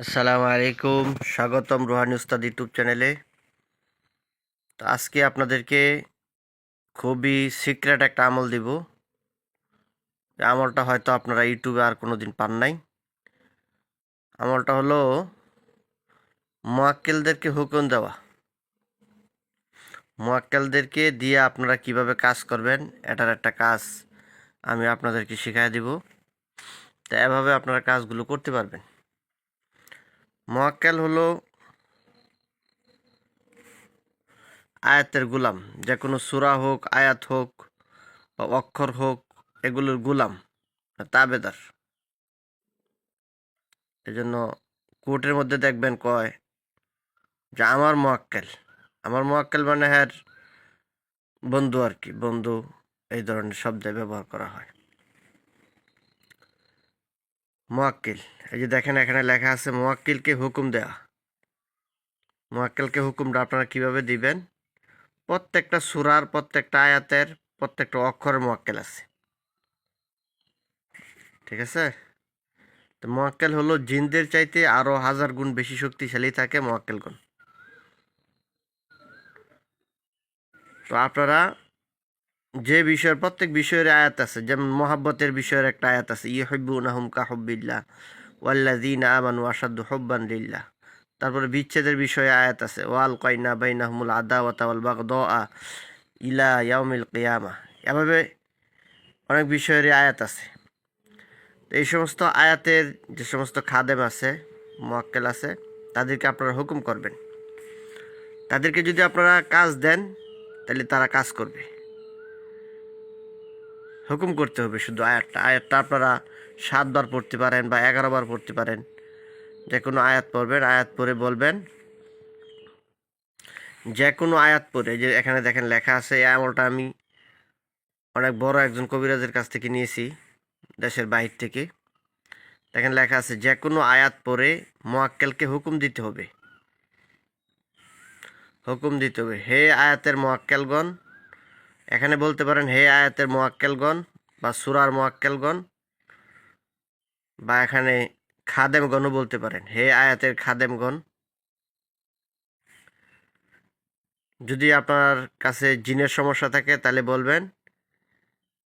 আসসালামু আলাইকুম। স্বাগতম রোহানি উস্তাদ ইউটিউব চ্যানেলে। তো আজকে আপনাদেরকে খুবই সিক্রেট একটা আমল দিব। আমলটা হয়তো আপনারা ইউটিউবে আর কোনো দিন পান নাই। আমলটা হলো, মোয়াক্কেলদেরকে হুকুম দেওয়া। মোয়াক্কেলদেরকে দিয়ে আপনারা কীভাবে কাজ করবেন, এটার একটা কাজ আমি আপনাদেরকে শিখাই দিব। তো এভাবে আপনারা কাজগুলো করতে পারবেন। মোয়াক্কেল হলো আয়াতের গুলাম। যে কোনো সুরা হোক, আয়াত হোক বা অক্ষর হোক, এগুলোর গুলাম, তাবেদার। এজন্য কোর্টের মধ্যে দেখবেন কয় যে আমার মোয়াক্কেল আমার মোয়াক্কেল মানে হ্যার বন্ধু আর কি, বন্ধু এই ধরনের শব্দে ব্যবহার করা হয়। মোয়াক্কিল এই যে দেখেন, এখানে লেখা আছে, মোয়াক্কিলকে হুকুম দেয়া। মোয়াক্কেলকে হুকুমটা আপনারা কীভাবে দিবেন? প্রত্যেকটা সুরার, প্রত্যেকটা আয়াতের, প্রত্যেকটা অক্ষরের মোয়াক্কেল আছে। ঠিক আছে? তো মোয়াক্কেল হলো জিনদের চাইতে আরও হাজার গুণ বেশি শক্তিশালী থাকে মোয়াক্কেলগুণ তো আপনারা যে বিষয়ের, প্রত্যেক বিষয়ের আয়াত আছে, যেমন মহাব্বতের বিষয়ের একটা আয়াত আছে ইয়ে হব্বু নাহুম কাহব্বিল্লা ওয়াল্লাদিন আমানু আসাদু হব্বান লিল্লাহ। তারপরে বিচ্ছেদের বিষয়ে আয়াত আছে ওয়াল কয়না বাইনাহমুল আদা ওয়াতাওয়াল বাগ দ আ ইলা ইয়াউমিল কিয়ামা। এভাবে অনেক বিষয়েরই আয়াত আছে। তো এই সমস্ত আয়াতের যে সমস্ত খাদেম আছে, মোয়াক্কেল আছে, তাদেরকে আপনারা হুকুম করবেন। তাদেরকে যদি আপনারা কাজ দেন, তাহলে তারা কাজ করবে। হুকুম করতে হবে শুধু আয়াতটা। আয়াতটা আপনারা সাতবার পড়তে পারেন বা এগারো বার পড়তে পারেন। যে কোনো আয়াত পড়বেন, আয়াত পড়ে বলবেন। যে কোনো আয়াত পড়ে যে এখানে দেখেন লেখা আছে, এই আমলটা আমি অনেক বড় একজন কবিরাজের কাছ থেকে নিয়েছি, দেশের বাহির থেকে। দেখেন লেখা আছে, যে কোনো আয়াত পড়ে মোয়াক্কেলকে হুকুম দিতে হবে। হুকুম দিতে হবে। হে আয়াতের মোয়াক্কেলগণ, এখানে বলতে পারেন, হে আয়াতের মোয়াক্কেলগণ বা সুরার মোয়াক্কেলগণ বা এখানে খাদেমগণও বলতে পারেন। হে আয়াতের খাদেমগণ, যদি আপনার কাছে জিনের সমস্যা থাকে তাহলে বলবেন,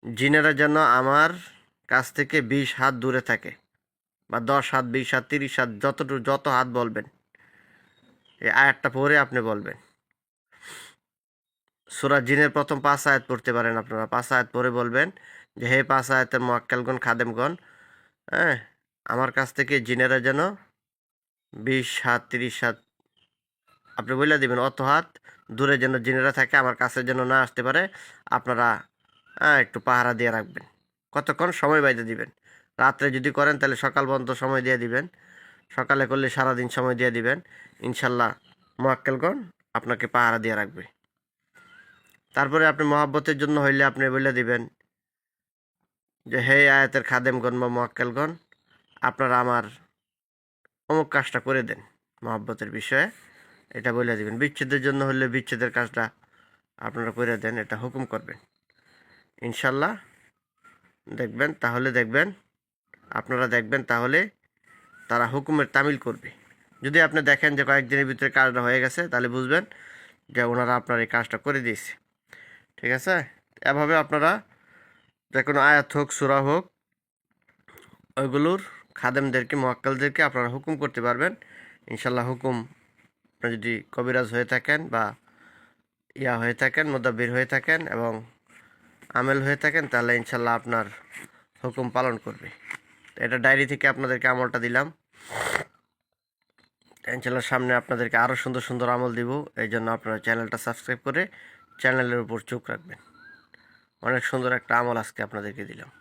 জিনেরা যেন আমার কাছ থেকে বিশ হাত দূরে থাকে বা দশ হাত, বিশ হাত, তিরিশ হাত, যতটুকু, যত হাত বলবেন, এই আয়াতটা পরে আপনি বলবেন। সুরা জিনের প্রথম পাঁচ আয়াত পড়তে পারেন আপনারা। পাঁচ আয়াত পরে বলবেন যে, হে পাঁচ আয়াতের মোয়াক্কেলগণ, খাদেমগণ হ্যাঁ আমার কাছ থেকে জিনেরা যেন বিশ হাত, তিরিশ হাত আপনি বলে দেবেন, অত হাত দূরে যেন জিনেরা থাকে, আমার কাছে যেন না আসতে পারে, আপনারা হ্যাঁ একটু পাহারা দিয়ে রাখবেন। কতক্ষণ? সময় বাইতে দিবেন। রাত্রে যদি করেন, তাহলে সকাল পর্যন্ত সময় দিয়ে দিবেন। সকালে করলে সারাদিন সময় দিয়ে দিবেন। ইনশাল্লাহ মোয়াক্কেলগণ আপনাকে পাহারা দিয়ে রাখবে। তারপরে আপনি মহাব্বতের জন্য হইলে আপনি বলে দিবেন যে, হে আয়াতের খাদেমগণ বা মোয়াক্কেলগণ, আপনারা আমার অমুক কাজটা করে দেন মহাব্বতের বিষয়ে। এটা বলে দিবেন। বিচ্ছেদের জন্য হলে বিচ্ছেদের কাজটা আপনারা করে দেন, এটা হুকুম করবেন। ইনশাল্লাহ দেখবেন, তাহলে দেখবেন, আপনারা দেখবেন তাহলে তারা হুকুমের তামিল করবে। যদি আপনি দেখেন যে কয়েকদিনের ভিতরে কাজটা হয়ে গেছে, তাহলে বুঝবেন যে ওনারা আপনার এই কাজটা করে দিয়েছে। ঠিক আছে? এভাবে আপনারা যে কোনো আয়াত হোক, সুরা হোক, ওইগুলোর খাদেমদেরকে, মোয়াক্কালদেরকে আপনারা হুকুম করতে পারবেন। ইনশাল্লাহ হুকুম আপনার যদি কবিরাজ হয়ে থাকেন বা ইয়া হয়ে থাকেন, মোদাব্বির হয়ে থাকেন এবং আমেল হয়ে থাকেন, তাহলে ইনশাল্লাহ আপনার হুকুম পালন করবে। এটা ডায়েরি থেকে আপনাদেরকে আমলটা দিলাম। ইনশাল্লাহ সামনে আপনাদেরকে আরও সুন্দর সুন্দর আমল দিব। এই জন্য আপনারা চ্যানেলটা সাবস্ক্রাইব করে চ্যানেলের উপর চোখ রাখবেন। অনেক সুন্দর একটা আমল আজকে আপনাদেরকে দিলাম।